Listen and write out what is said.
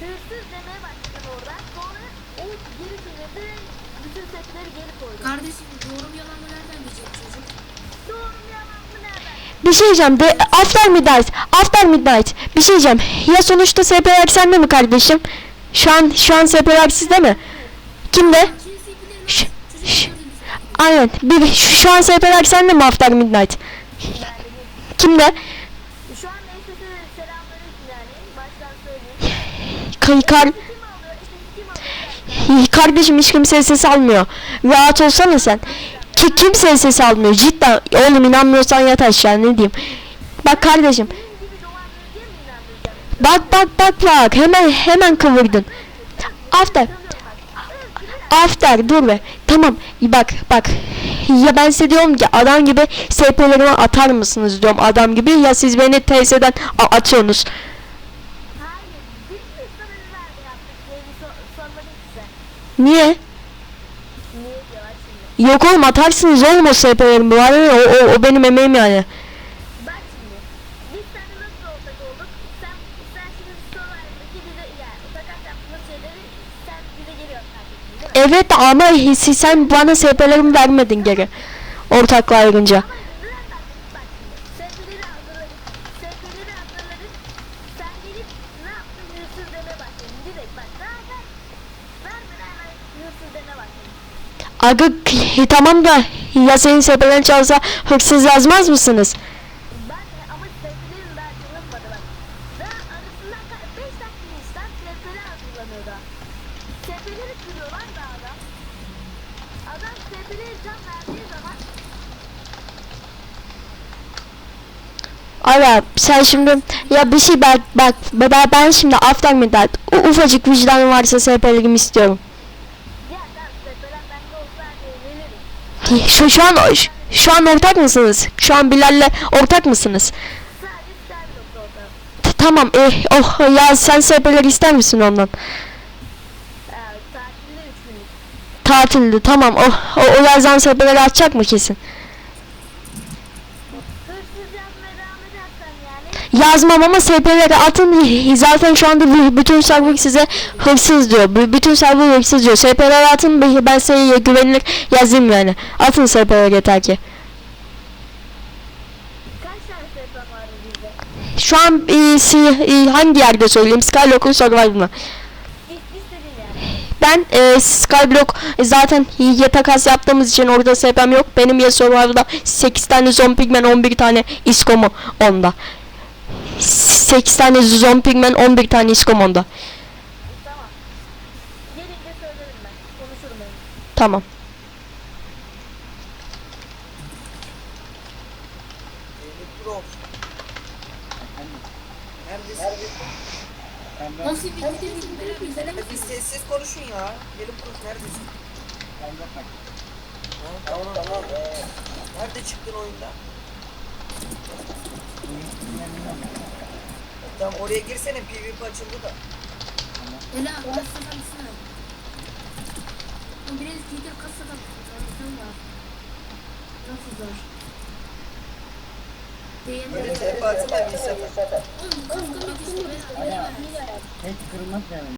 hırsız demeye başladın orada. Sonra o geri çevirdi. Bütün setleri geri koydu. Kardeşim doğru mu yalan mı nereden bilecek çocuk? Doğru mu yalan mı nereden? Bir şey diyeceğim. De, after midnight. After midnight. Bir şey diyeceğim. Ya sonuçta SPR sende mi kardeşim? Şu an şu an SPR sizde mi? Kimde? Ş- bilir ş- çocuk gördünüz. Aynen. Bir, şu, şu an SPR sende mi after midnight? Kimde? Şu an neyse selamünaleyküm yani. Baştan söyleyeyim. Kay, kar, Kim alıyor? İşte kim alıyor? kardeşim hiç kimse ses almıyor. Rahat olsana sen. Ki kimse ses almıyor. Cidden. Oğlum inanmıyorsan yat aşağı ne diyeyim. Bak kardeşim. Bak bak bak bak. Hemen hemen kıvırdın. After. After dur be. Tamam bak bak. Ya ben size diyorum ki adam gibi SP'lerime atar mısınız diyorum adam gibi ya siz beni a- atıyorsunuz. Hayır. Biz mi sana nerede yaptık diye bir sor- sormadım ki sen. Niye? Yok oğlum atarsınız oğlum o SP'lerimi bu arada o, o, o benim emeğim yani. Bak şimdi. Biz seninle nasıl ortak olduk? Sen, sen şimdi Survivor'daki bize yani takas yaptığımız şeyleri sen bize geri göndereceksin değil mi? Evet ama sen bana SP'lerimi vermedin geri. Ortakla ayrınca. Ama Aga tamam da ya senin SP'lerin çalsa hırsız yazmaz mısınız? Ben de ama sevgililerin daha çalınmadı bak. Daha arasından 5 dakika insan sevgili hazırlanıyor daha. Sevgilileri kırıyorlar da adam. Adam sevgilileri can verdiği zaman Ara sen şimdi ya bir şey bak bak ben, şimdi midnight u- ufacık vicdanım varsa SP'lerimi istiyorum. Şu, şu an şu, an ortak mısınız? Şu an Bilal'le ortak mısınız? Tamam eh, oh ya sen SP'ler ister misin ondan? Tatilde 3 günlük. Tatilde tamam oh, o, o yazdan SP'leri açacak mı kesin? Yazmam ama SP'leri atın zaten şu anda bütün server size hırsız diyor. Bütün server hırsız diyor. SP'leri atın ben- size güvenilir yazayım yani. Atın SP'leri yeter ki. Şu an e, si- e, hangi yerde söyleyeyim? İst, istediğin yani. Ben e, Skyblock e, zaten ya takas yaptığımız için orada SP'm yok. Benim ya Survivor'da 8 tane Zompigman 11 tane iskomu onda. 8 tane Zompigman 11 tane iskom onda. Tamam. Gelince söylerim ben. Konuşurum ben. Tamam. Pro. Neredesin? Nasıl bitti bizim beraber Bir sessiz konuşun ya. Gelin konuş neredesin? Tamam. Ee, nerede çıktın oyunda? Tamam oraya girsene PvP açıldı da. Ela kasadan? O biraz gider kasadan mısın? var. Nasıl zor? Böyle. TP atın da bir sefer. Oğlum işte. Ben- ben- Hiç kırılmaz yani.